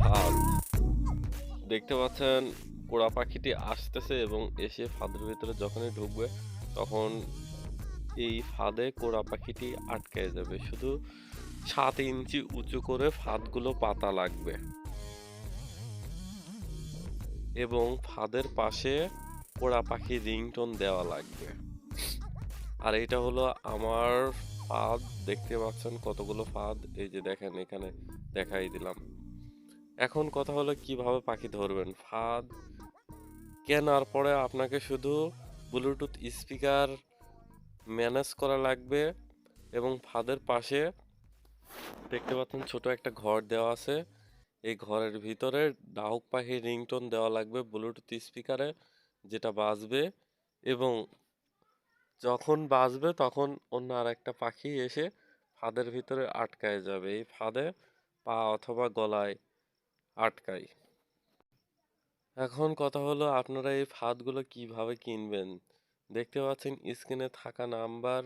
ফাঁদ দেখতে পাচ্ছেন, কোড়া পাখিটি আসতেছে এবং এসে ফাঁদের ভিতরে যখনই ঢুকবে, তখন এই ফাঁদে কোড়া পাখিটি আটকে যাবে। শুধু সাত ইঞ্চি উঁচু করে ফাঁদগুলো পাতা লাগবে। এবং ফাঁদের পাশে কোড়া পাখি রিংটোন দেওয়া লাগবে। আর এটা হলো আমার ফাঁদ। দেখতে পাচ্ছেন কতগুলো ফাঁদ। এই যে দেখেন, এখানে দেখাই দিলাম। এখন কথা হলো কীভাবে পাখি ধরবেন? ফাঁদ? কেনার পরে আপনাকে শুধু ব্লুটুথ স্পিকার ম্যানেজ করা লাগবে এবং ফাঁদের পাশে দেখতে পাচ্ছেন ছোট একটা ঘর দেওয়া আছে। এই ঘরের ভিতরে ডাউক পাখি রিংটোন দেওয়া লাগবে ব্লুটুথ স্পিকারে যেটা বাজবে এবং যখন বাজবে তখন অন্য আর একটা পাখি এসে ফাঁদের ভিতরে আটকায় যাবে। এই ফাঁদে পা অথবা গলায় আটকায় এখন কথা হলো আপনারা এই ফাঁদগুলো কীভাবে কিনবেন? দেখতে পাচ্ছেন স্ক্রিনে থাকা নাম্বার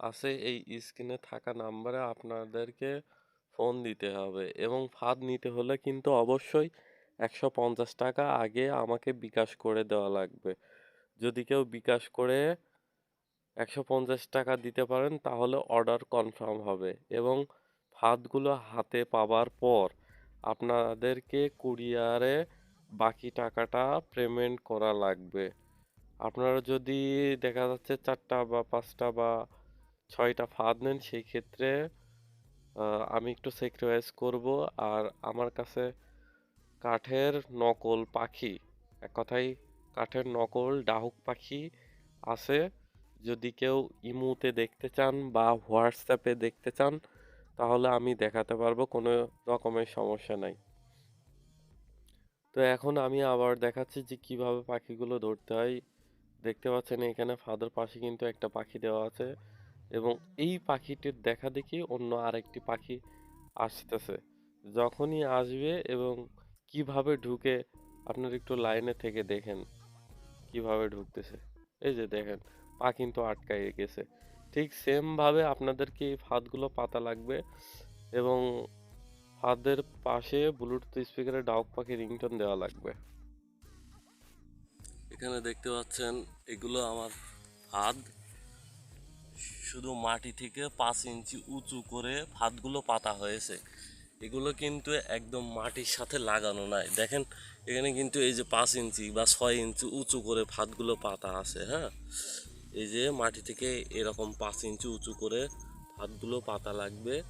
আছে, এই স্ক্রিনে থাকা নাম্বারে আপনাদেরকে ফোন দিতে হবে এবং ফাঁদ নিতে হলে কিন্তু অবশ্যই একশো পঞ্চাশ টাকা আগে আমাকে বিকাশ করে দেওয়া লাগবে। যদি কেউ বিকাশ করে একশো পঞ্চাশ টাকা দিতে পারেন তাহলে অর্ডার কনফার্ম হবে এবং ফাঁদগুলো হাতে পাবার পর আপনাদেরকে কুরিয়ারে বাকি টাকাটা পেমেন্ট করা লাগবে। আপনারা যদি দেখা যাচ্ছে চারটা বা পাঁচটা বা ছয়টা ফাঁদ নেন, সেই ক্ষেত্রে আমি একটু স্যাক্রিফাইস করব। আর আমার কাছে কাঠের নকল পাখি, এক কথায় কাঠের নকল ডাহুক পাখি আছে। যদি কেউ ইমুতে দেখতে চান বা হোয়াটসঅ্যাপে দেখতে চান তাহলে আমি দেখাতে পারব, কোনো রকমের সমস্যা নাই। তো এখন আমি আবার দেখাচ্ছি যে কীভাবে পাখিগুলো ধরতে হয়। দেখতে পাচ্ছেন এখানে ফাদার পাশে কিন্তু একটা পাখি দেওয়া আছে এবং এই পাখিটির দেখা দেখি অন্য আরেকটি পাখি আসতেছে। যখনই আসবে এবং কীভাবে ঢুকে, আপনার একটু লাইনে থেকে দেখেন কীভাবে ঢুকতেছে। এই যে দেখেন, পা কিন্তু আটকায় গেছে। ঠিক সেম ভাবে আপনাদেরকে এই ফাঁদগুলো পাতা লাগবে এবং ফাঁদের পাশে ব্লুটুথ স্পিকারে ডাউক পাখি রিংটোন দেওয়া লাগবে। এখানে দেখতে পাচ্ছেন, এগুলো আমার ফাঁদ। শুধু মাটি থেকে পাঁচ ইঞ্চি উঁচু করে ফাঁদগুলো পাতা হয়েছে। এগুলো কিন্তু একদম মাটির সাথে লাগানো নাই। দেখেন, এখানে কিন্তু এই যে পাঁচ ইঞ্চি বা ছয় ইঞ্চি উঁচু করে ফাঁদগুলো পাতা আছে হ্যাঁ? এই যে মাটি থেকে এরকম পাঁচ ইঞ্চি উঁচু করে ফাঁদগুলো পাতা লাগবে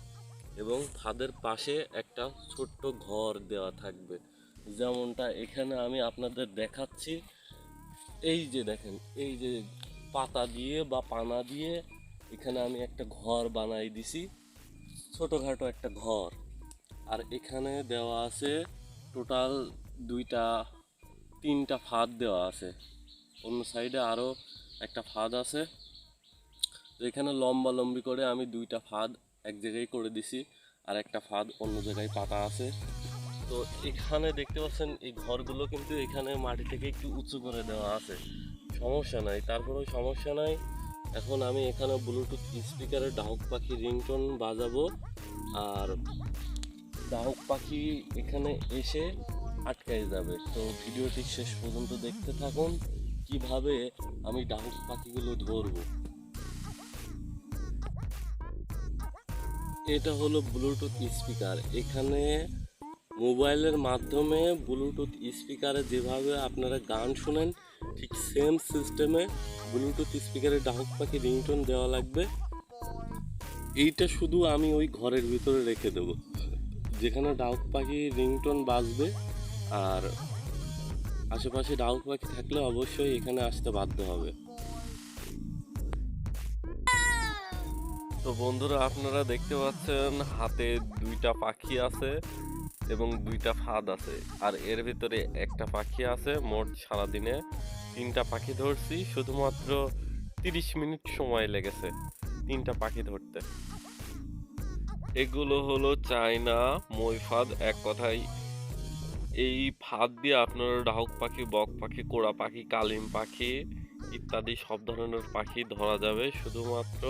এবং ফাঁদের পাশে একটা ছোট্ট ঘর দেওয়া থাকবে। যেমনটা এখানে আমি আপনাদের দেখাচ্ছি। এই যে দেখেন, এই যে পাতা দিয়ে বা পানা দিয়ে এখানে আমি একটা ঘর বানাই দিছি। ছোটোখাটো একটা ঘর। আর এখানে দেওয়া আছে টোটাল দুইটা, তিনটা ফাঁদ দেওয়া আছে। অন্য সাইডে আরও একটা ফাঁদ আছে তো এখানে লম্বা লম্বি করে আমি দুইটা ফাঁদ এক জায়গায় করে দিছি আর একটা ফাঁদ অন্য জায়গায় পাতা আছে। তো এখানে দেখতে পাচ্ছেন এই ঘরগুলো কিন্তু এখানে মাটি থেকে একটু উঁচু করে দেওয়া আছে। সমস্যা নাই, তারপরেও সমস্যা নাই। এখন আমি এখানে ব্লুটুথ স্পিকারে ডাহুক পাখি রিংটোন বাজাবো আর ডাহুক পাখি এখানে এসে আটকাই যাবে। তো ভিডিওটি শেষ পর্যন্ত দেখতে থাকুন। কীভাবে আমি ডাহুক পাখিগুলো ধরবো? এটা হলো ব্লুটুথ স্পিকার এখানে মোবাইলের মাধ্যমে ব্লুটুথ স্পিকারে যেভাবে আপনারা গান শুনেন, ঠিক সেম সিস্টেমে ব্লুটুথ স্পিকারে ডাহুক পাখি রিংটোন দেওয়া লাগবে। এইটা শুধু আমি ওই ঘরের ভিতরে রেখে দেব। যেখানে ডাহুক পাখি রিংটোন বাজবে আর আশেপাশে ডাহুক পাখি থাকলে অবশ্যই এখানে আসতে বাধ্য হবে। তো বন্ধুরা, আপনারা দেখতে পাচ্ছেন হাতে দুইটা পাখি আছে এবং দুইটা ফাঁদ আছে। আর এর ভিতরে একটা পাখি আছে, মোট সারাদিনে তিনটা পাখি ধরছি, শুধুমাত্র তিরিশ মিনিট সময় লেগেছে তিনটা পাখি ধরতে। এগুলো হলো চায়না মই ফাঁদ এক কথায় এই ফাঁদ দিয়ে আপনার ডাহুক পাখি, বক পাখি, কোড়া পাখি, কালিম পাখি ইত্যাদি সব ধরনের পাখি ধরা যাবে। শুধুমাত্র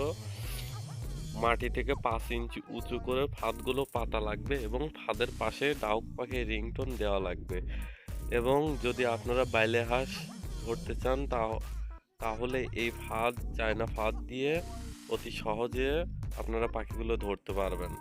মাটি থেকে পাঁচ ইঞ্চি উঁচু করে ফাঁদগুলো পাতা লাগবে এবং ফাঁদের পাশে ডাউক পাখির রিংটোন দেওয়া লাগবে। এবং যদি আপনারা বাইলে হাঁস ধরতে চান তাহলে এই ফাঁদ, চায়না ফাঁদ দিয়ে অতি সহজে আপনারা পাখিগুলো ধরতে পারবেন।